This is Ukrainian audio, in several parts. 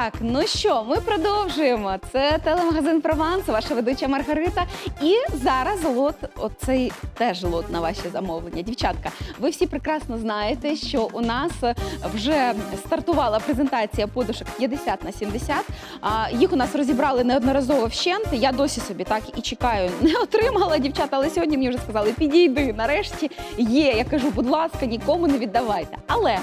Так, ну що, ми продовжуємо. Це телемагазин Прованс, ваша ведуча Маргарита. І зараз лот, оцей теж лот на ваші замовлення. Дівчатка, ви всі прекрасно знаєте, що у нас вже стартувала презентація подушок 50 на 70. А, їх у нас розібрали неодноразово вщент. Я досі собі так і чекаю. Не отримала дівчата, але сьогодні мені вже сказали, підійди. Нарешті є. Я кажу, будь ласка, нікому не віддавайте. Але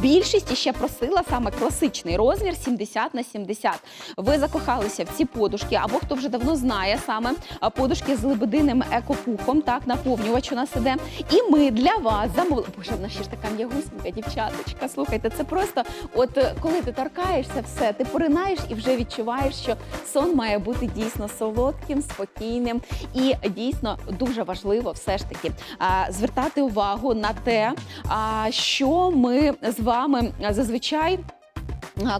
більшість ще просила саме класичний розмір 70 на 70. Ви закохалися в ці подушки, або хто вже давно знає саме подушки з лебединим екопухом, так, наповнювач у нас іде. І ми для вас замовили. Боже, вона ще ж така м'ягусенька, дівчаточка. Слухайте, це просто, от е, коли ти торкаєшся, все, ти поринаєш і вже відчуваєш, що сон має бути дійсно солодким, спокійним. І дійсно дуже важливо все ж таки звертати увагу на те, що ми з вами зазвичай.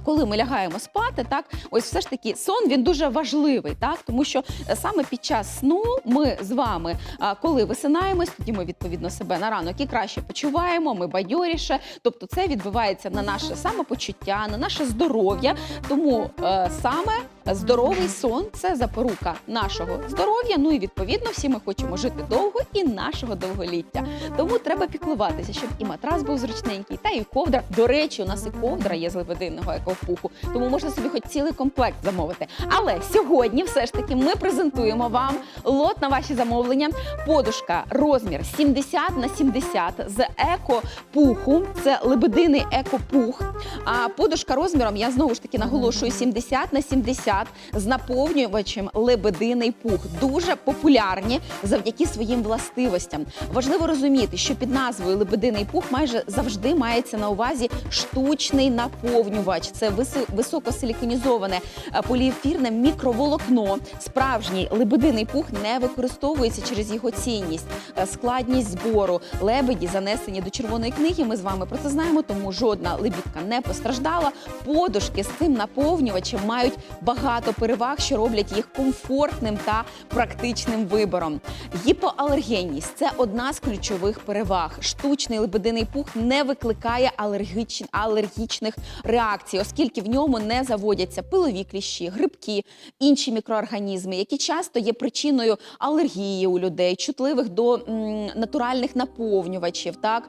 Коли ми лягаємо спати, так ось все ж таки сон він дуже важливий, так тому що е, саме під час сну ми з вами, коли висинаємось, тоді ми відповідно себе на ранок і краще почуваємо, ми бадьоріше. Тобто, це відбувається на наше самопочуття, на наше здоров'я. Тому е, саме здоровий сон це запорука нашого здоров'я. Ну і відповідно всі ми хочемо жити довго і нашого довголіття. Тому треба піклуватися, щоб і матрас був зручненький, та і ковдра. До речі, у нас і ковдра є з лебединного екопуху, тому можна собі хоч цілий комплект замовити. Але сьогодні все ж таки ми презентуємо вам лот на ваші замовлення. Подушка розмір 70 на 70 з екопуху. Це лебединий екопух. А подушка розміром, я знову ж таки наголошую, 70 на 70 з наповнювачем лебединий пух. Дуже популярні завдяки своїм властивостям. Важливо розуміти, що під назвою лебединий пух майже завжди мається на увазі штучний наповнювач. Це високосиліконізоване е, поліефірне мікроволокно. Справжній лебединий пух не використовується через його цінність, е, складність збору. Лебеді занесені до червоної книги. Ми з вами про це знаємо, тому жодна лебідка не постраждала. Подушки з цим наповнювачем мають багато переваг, що роблять їх комфортним та практичним вибором. Гіпоалергенність це одна з ключових переваг. Штучний лебединий пух не викликає алергіч... алергічних реакцій, оскільки в ньому не заводяться пилові кліщі, грибки, інші мікроорганізми, які часто є причиною алергії у людей, чутливих до м, натуральних наповнювачів, так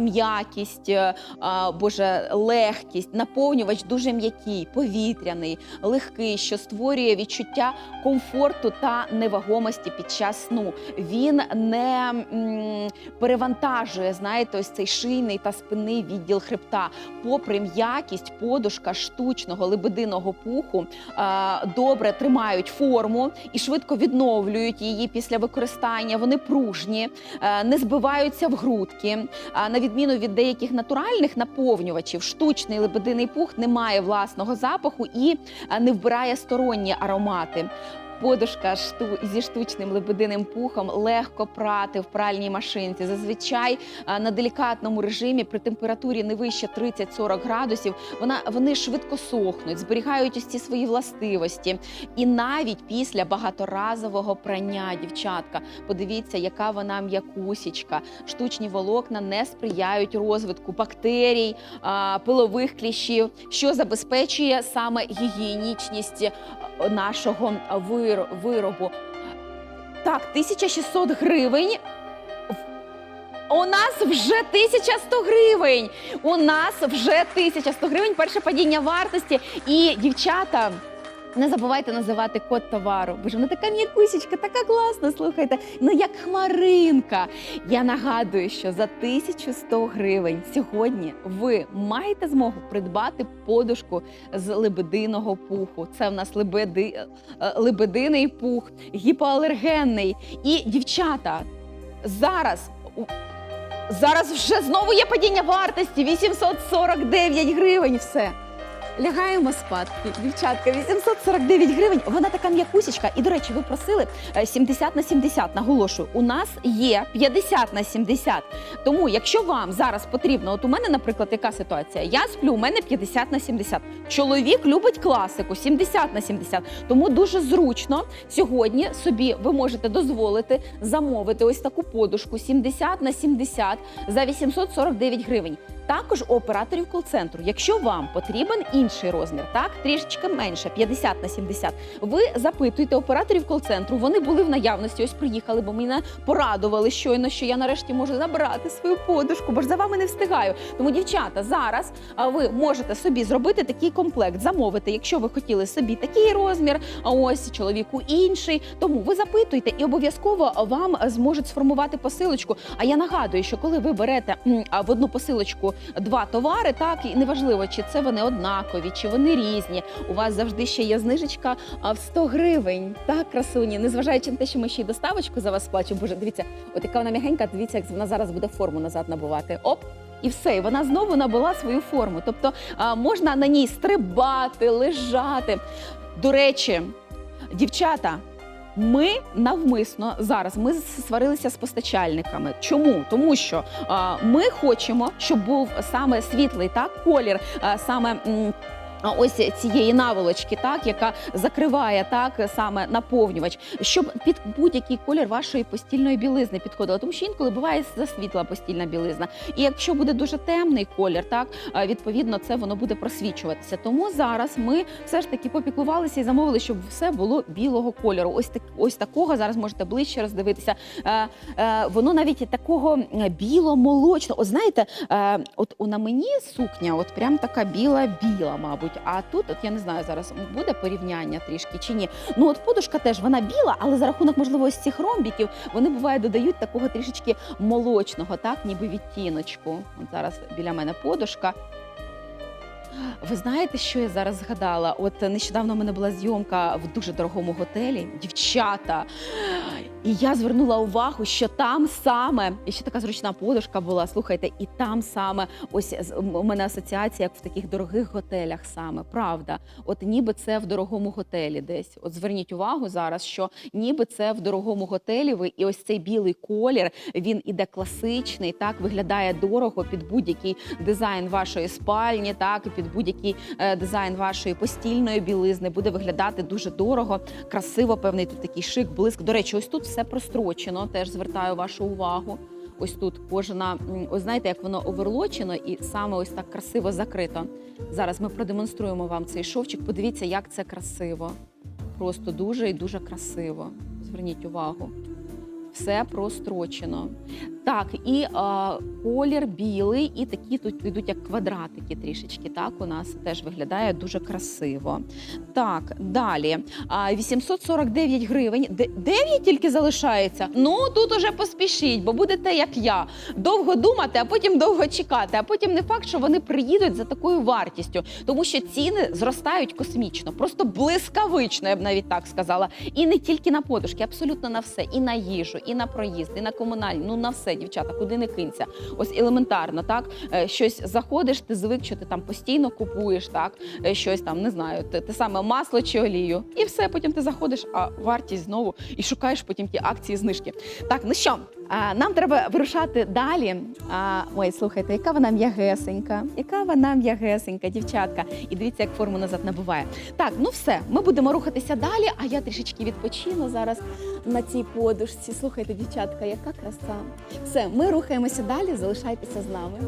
м'якість, боже, легкість. Наповнювач дуже м'який, повітряний, легкий, що створює відчуття комфорту та невагомості під час сну. Він не м, перевантажує, знаєте, ось цей шийний та спинний відділ хребта. Попри м'якість, подушка штучного лебединого пуху е, добре тримають форму і швидко відновлюють її після використання. Вони пружні, е, не збиваються в грудки. А на відміну від деяких натуральних наповнювачів, штучний лебединий пух не має власного запаху і не вбирає сторонні аромати. Подушка шту зі штучним лебединим пухом легко прати в пральній машинці. Зазвичай на делікатному режимі при температурі не вище 30-40 градусів. Вона вони швидко сохнуть, зберігають ці свої властивості. І навіть після багаторазового прання, дівчатка, подивіться, яка вона м'якусічка. Штучні волокна не сприяють розвитку бактерій, пилових кліщів, що забезпечує саме гігієнічність нашого виро- виробу. Так, 1600 гривень. У нас вже 1100 гривень. У нас вже 1100 гривень. Перше падіння вартості. І дівчата. Не забувайте називати код товару, бо ж вона така м'якусічка, така класна. Слухайте, ну як хмаринка. Я нагадую, що за 1100 гривень сьогодні ви маєте змогу придбати подушку з лебединого пуху. Це в нас лебеди, е, лебединий пух, гіпоалергенний. І дівчата зараз. Зараз вже знову є падіння вартості 849 гривень. Все. Лягаємо спадки. Дівчатка, 849 гривень. Вона така м'якусічка. І, до речі, ви просили е, 70 на 70. Наголошую, у нас є 50 на 70. Тому, якщо вам зараз потрібно, от у мене, наприклад, яка ситуація? Я сплю, у мене 50 на 70. Чоловік любить класику 70 на 70. Тому дуже зручно сьогодні собі ви можете дозволити замовити ось таку подушку 70 на 70 за 849 гривень. Також у операторів кол-центру, якщо вам потрібен імідж інший розмір, так трішечки менше, 50 на 70. Ви запитуєте операторів кол-центру. Вони були в наявності. Ось приїхали, бо мене порадували щойно, що я нарешті можу набрати свою подушку, бо ж за вами не встигаю. Тому, дівчата, зараз ви можете собі зробити такий комплект, замовити, якщо ви хотіли собі такий розмір, а ось чоловіку інший. Тому ви запитуйте і обов'язково вам зможуть сформувати посилочку. А я нагадую, що коли ви берете в одну посилочку два товари, так і неважливо, чи це вони однакові, чи вони різні. У вас завжди ще є знижечка в 100 гривень. Так, красуні, незважаючи на те, що ми ще й доставочку за вас сплачуємо. Боже, дивіться, от яка вона м'ягенька, дивіться, як вона зараз буде форму назад набувати. Оп! І все, і вона знову набула свою форму. Тобто а, можна на ній стрибати, лежати. До речі, дівчата. Ми навмисно зараз ми сварилися з постачальниками. Чому? Тому що ми хочемо, щоб був саме світлий так колір, саме. Ось цієї наволочки, так яка закриває так саме наповнювач, щоб під будь-який колір вашої постільної білизни підходила. Тому що інколи буває засвітла постільна білизна. І якщо буде дуже темний колір, так відповідно це воно буде просвічуватися. Тому зараз ми все ж таки попіклувалися і замовили, щоб все було білого кольору. Ось так, ось такого зараз можете ближче роздивитися. Е, е, воно навіть такого е, біло-молочного. От знаєте, е, от на мені сукня, от прям така біла-біла, мабуть. А тут, от я не знаю, зараз буде порівняння трішки чи ні. Ну от подушка теж вона біла, але за рахунок можливо ось цих ромбіків вони буває додають такого трішечки молочного, так ніби відтіночку. От зараз біля мене подушка. Ви знаєте, що я зараз згадала? От нещодавно в мене була зйомка в дуже дорогому готелі. Дівчата. І я звернула увагу, що там саме і ще така зручна подушка була. Слухайте, і там саме ось у мене асоціація, як в таких дорогих готелях, саме правда. От ніби це в дорогому готелі десь. От зверніть увагу зараз, що ніби це в дорогому готелі. Ви і ось цей білий колір він іде класичний, так виглядає дорого під будь-який дизайн вашої спальні, так і під будь-який е, дизайн вашої постільної білизни буде виглядати дуже дорого, красиво. Певний тут такий шик, блиск. До речі, ось тут все прострочено. Теж звертаю вашу увагу. Ось тут кожна, ось знаєте, як воно оверлочено і саме ось так красиво закрито. Зараз ми продемонструємо вам цей шовчик. Подивіться, як це красиво. Просто дуже і дуже красиво. Зверніть увагу. Все прострочено. Так, і е, колір білий, і такі тут йдуть як квадратики трішечки. Так, у нас теж виглядає дуже красиво. Так, далі. А, 849 гривень. Де- 9 тільки залишається. Ну тут уже поспішіть, бо будете як я. Довго думати, а потім довго чекати. А потім не факт, що вони приїдуть за такою вартістю, тому що ціни зростають космічно, просто блискавично, я б навіть так сказала. І не тільки на подушки, абсолютно на все. І на їжу, і на проїзд, і на комунальні. Ну на все, дівчата, куди не кинься. Ось елементарно, так Е, щось заходиш, ти звик, що ти там постійно купуєш, так Е, щось там не знаю, те, те саме масло чи олію, і все. Потім ти заходиш, а вартість знову і шукаєш потім ті акції знижки. Так, ну що, нам треба вирушати далі. Ой, слухайте, яка вона м'ягесенька, яка вона м'ягесенька, дівчатка. І дивіться, як форму назад набуває. Так, ну все, ми будемо рухатися далі. А я трішечки відпочину зараз на цій подушці. Слухайте, дівчатка, яка краса. Все, ми рухаємося далі. Залишайтеся з нами.